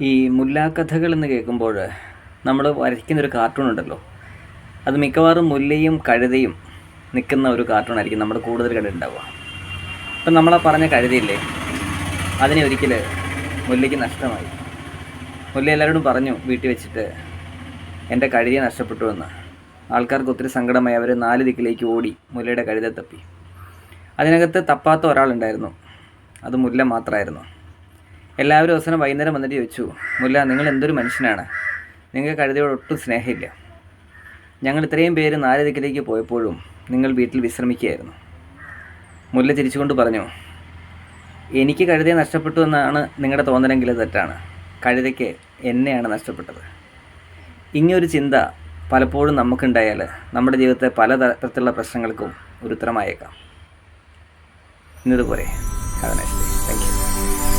ഈ മുല്ലാക്കഥകൾ എന്ന് കേൾക്കുമ്പോൾ നമ്മൾ വരയ്ക്കുന്നൊരു കാർട്ടൂൺ ഉണ്ടല്ലോ. അത് മിക്കവാറും മുല്ലയും കഴുതയും നിൽക്കുന്ന ഒരു കാർട്ടൂൺ ആയിരിക്കും നമ്മൾ കൂടുതൽ കണ്ടിട്ടുണ്ടാവുക. ഇപ്പം നമ്മളാ പറഞ്ഞ കഴുതയില്ലേ? അതിനെ ഒരിക്കൽ മുല്ലയ്ക്ക് നഷ്ടമായി. മുല്ല എല്ലാവരോടും പറഞ്ഞു വീട്ടിൽ വെച്ചിട്ട് എന്റെ കഴുതിയെ നഷ്ടപ്പെട്ടു എന്ന്. ആൾക്കാർക്ക് ഒത്തിരി സങ്കടമായി. അവർ നാല് ദിക്കിലേക്ക് ഓടി മുല്ലയുടെ കഴുത തപ്പി. അതിനകത്ത് തപ്പാത്ത ഒരാളുണ്ടായിരുന്നു. അത് മുല്ല മാത്രമായിരുന്നു. എല്ലാവരും അവസാനം വൈകുന്നേരം വന്നിട്ട് ചോദിച്ചു മുല്ല നിങ്ങൾ എന്തൊരു മനുഷ്യനാണ്? നിങ്ങൾക്ക് കഴുതയോട് ഒട്ടും സ്നേഹമില്ല. ഞങ്ങൾ ഇത്രയും പേര് നാല് ദിക്കിലേക്ക് പോയപ്പോഴും നിങ്ങൾ വീട്ടിൽ വിശ്രമിക്കുകയായിരുന്നു. മുല്ല ചിരിച്ചുകൊണ്ട് പറഞ്ഞു എനിക്ക് കഴുതയെ നഷ്ടപ്പെട്ടു എന്നാണ് നിങ്ങളുടെ തോന്നലെങ്കിൽ തെറ്റാണ്. കഴുതയ്ക്ക് എന്നെയാണ് നഷ്ടപ്പെട്ടത്. ഇങ്ങനൊരു ചിന്ത പലപ്പോഴും നമുക്കുണ്ടായാൽ നമ്മുടെ ജീവിതത്തെ പല തരത്തിലുള്ള പ്രശ്നങ്ങൾക്കും ഒരു ഉത്തരമായേക്കാം. ഇന്നതുപോലെ. Thank you